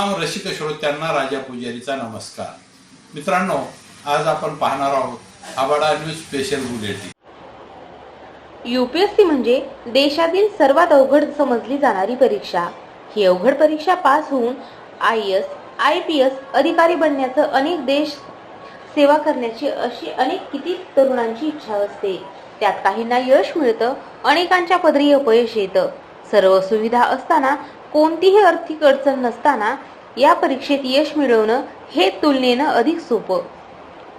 रसिक श्रोत्यांना राजा पुजारीचा नमस्कार. मित्रांनो आज आपण पाहणार आहोत आबाडा न्यूज स्पेशल बुलेटिन यूपीएससी म्हणजे देशातील सर्वात अवघड समजली जाणारी परीक्षा. ही अवघड परीक्षा पास होऊन I S I P S अधिकारी बनण्याचं अनेक देश सेवा करण्याची अशी अनेक किती तरुणांची इच्छा असते. त्यात काहींना यश मिळतं अनेकांच्या पदरी अपयश येतं. सर्व सुविधा असताना कोणतीही आर्थिक अडचण नसताना या परीक्षेत यश मिळवणं हे तुलनेनं अधिक सोपं.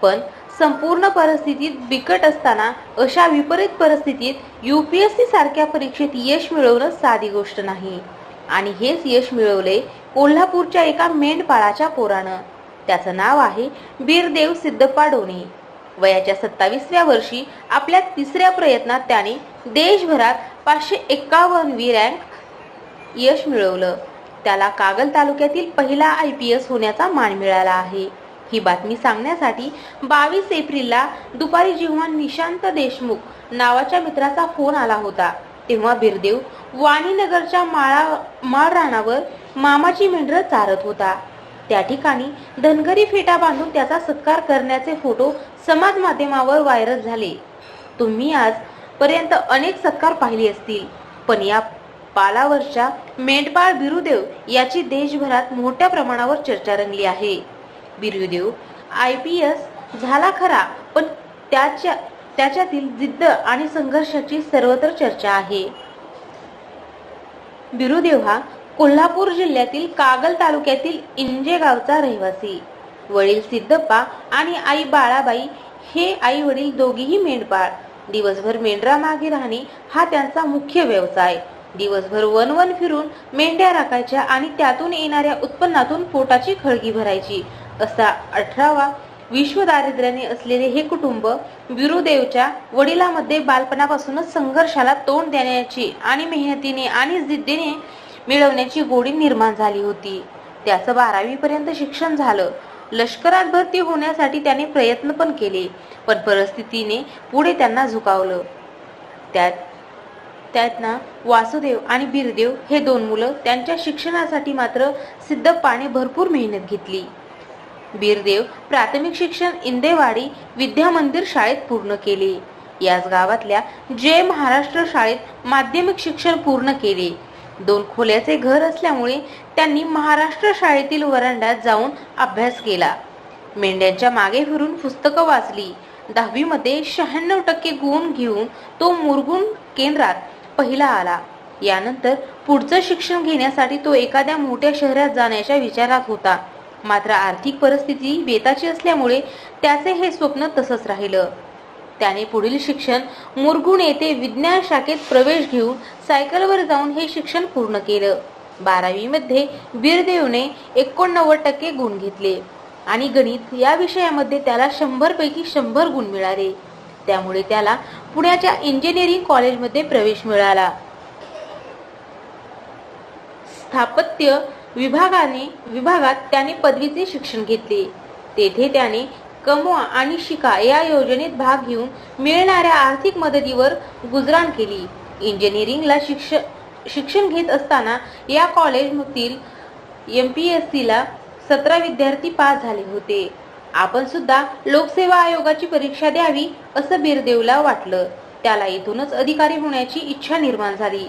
पण संपूर्ण परिस्थितीत बिकट असताना अशा विपरीत परिस्थितीत यू पी एस सारख्या परीक्षेत यश मिळवणं साधी गोष्ट नाही. आणि हेच यश मिळवले कोल्हापूरच्या एका मेंढपाळाच्या पोरानं. त्याचं नाव आहे बीरदेव सिद्धप्पा डोणे. वयाच्या सत्तावीसव्या वर्षी आपल्या तिसऱ्या प्रयत्नात त्याने देशभरात पाचशे एक्कावन्नवी रँक यश मिळवलं. त्याला कागल तालुक्यातील पहिला आय पी एस होण्याचा मान मिळाला आहे. ही बातमी सांगण्यासाठी बावीस एप्रिलला दुपारी जेव्हा निशांत देशमुख नावाच्या मित्राचा फोन आला होता तेव्हा बिरदेव वाणीनगरच्या माळा माळ रानावर मामाची मेंढरं चारत होता. त्या ठिकाणी धनगरी फेटा बांधून त्याचा सत्कार करण्याचे फोटो समाज माध्यमावर व्हायरल झाले. तुम्ही आज पर्यंत अनेक सत्कार पाहिले असतील पण या पालावरच्या मेंढपाळ बिरुदेव याची देशभरात मोठ्या प्रमाणावर चर्चा रंगली आहे. बिरुदेव आय पी एस झाला खरा पण त्याच्या त्याच्यातील जिद्द आणि संघर्षाची सर्वत्र चर्चा आहे. बिरुदेव हा कोल्हापूर जिल्ह्यातील कागल तालुक्यातील इंजे गावचा रहिवासी. वडील सिद्धप्पा आणि आई बाळाबाई हे आई वडील दोघेही मेंढपाळ. दिवसभर मेंढरा मागे राहणे हा त्यांचा मुख्य व्यवसाय. दिवसभर वन वन फिरून मेंढ्या राखायच्या आणि त्यातून येणाऱ्या उत्पन्नातून पोटाची खळगी भरायची. असा अठरावा विश्व दारिद्र्याने असलेले हे कुटुंब बिरुदेवच्या वडिलामध्ये बालपणापासूनच संघर्षाला तोंड देण्याची आणि मेहनतीने आणि जिद्दीने मिळवण्याची गोडी निर्माण झाली होती. त्याचं बारावी पर्यंत शिक्षण झालं. लष्करात भरती होण्यासाठी त्याने प्रयत्न पण केले पण परिस्थितीने पुढे त्यांना झुकावलं. त्यात त्यांना वासुदेव आणि बीरदेव हे दोन मुलं त्यांच्या शिक्षणासाठी मात्र सिद्धप्पाने भरपूर मेहनत घेतली. बिरदेव प्राथमिक शिक्षण इंदेवाडी विद्या मंदिर शाळेत पूर्ण केले. याच गावातल्या जय महाराष्ट्र शाळेत माध्यमिक शिक्षण पूर्ण केले. दोन खोल्याचे घर असल्यामुळे त्यांनी महाराष्ट्र शाळेतील वरांड्यात जाऊन अभ्यास केला. मेंढ्यांच्या मागे फिरून पुस्तकं वाचली. दहावीमध्ये शहाण्णव टक्के गुण घेऊन तो मुरगुण केंद्रात पहिला आला. यानंतर पुढचं शिक्षण घेण्यासाठी तो एखाद्या मोठ्या शहरात जाण्याच्या विचारात होता. मात्र आर्थिक परिस्थिती बेताची असल्यामुळे त्याचे हे स्वप्न तसंच राहिलं. त्याने पुढील शिक्षण मुरगुण येथे विज्ञान शाखेत प्रवेश घेऊन सायकलवर जाऊन हे शिक्षण पूर्ण केलं. बारावीमध्ये वीरदेवने एकोणनव्वद टक्के गुण घेतले आणि गणित या विषयामध्ये त्याला शंभरपैकी शंभर गुण मिळाले. त्यामुळे त्याला पुण्याच्या इंजिनिअरिंग कॉलेजमध्ये प्रवेश मिळाला. स्थापत्य विभागाने विभागात त्याने पदवीचे शिक्षण घेतले. तेथे त्याने कमवा आणि शिका या योजनेत भाग घेऊन मिळणाऱ्या आर्थिक मदतीवर गुजराण केली. इंजिनिअरिंगला शिक्ष शिक्षण घेत असताना या कॉलेजमधील एम पी एस सीला सतरा विद्यार्थी पास झाले होते. आपण सुद्धा लोकसेवा आयोगाची परीक्षा द्यावी असं बिरदेवला वाटलं. त्याला इथूनच अधिकारी होण्याची इच्छा निर्माण झाली.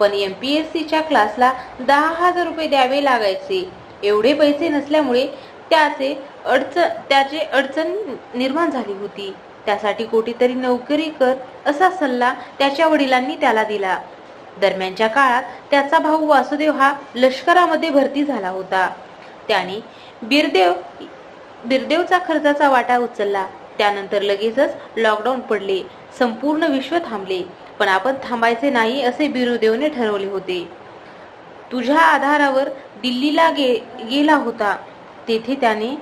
पण एम पी एस सीच्या क्लासला दहा हजार रुपये द्यावे लागायचे. एवढे पैसे नसल्यामुळे त्याचे अडचण त्याचे अडचण निर्माण झाली होती. त्यासाठी कुठेतरी नोकरी कर असा सल्ला त्याच्या वडिलांनी त्याला दिला. दरम्यानच्या काळात त्याचा भाऊ वासुदेव हा लष्करामध्ये भरती झाला होता. त्याने बिरदेव बिरदेवचा खर्चाचा वाटा उचलला. त्यानंतर लगेचच लॉकडाऊन पडले. संपूर्ण विश्व थांबले. पण आपण थांबायचे नाही असे बिरुदेवने ठरवले होते. तुझ्या आधारावर दिल्लीला गे गेला होता. तेथे त्याने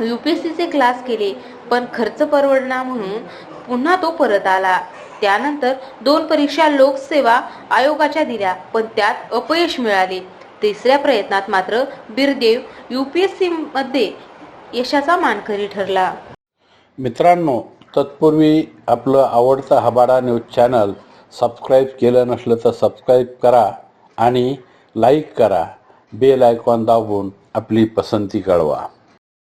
युपीएससीचे क्लास केले. पण खर्च परवडणार म्हणून पुन्हा तो परत आला. त्यानंतर दोन परीक्षा लोकसेवा आयोगाच्या दिल्या. पण त्यात अपयश मिळाले. तिसऱ्या प्रयत्नात मात्र बिरदेव यूपीएससी मध्ये यशाचा मानकरी ठरला. मित्रांनो तत्पूर्वी आपलं आवडतं हबाडा न्यूज चॅनल सबस्क्राईब केलं नसलं तर सबस्क्राईब करा आणि लाईक करा. बेल आयकॉन दाबून आपली पसंती कळवा.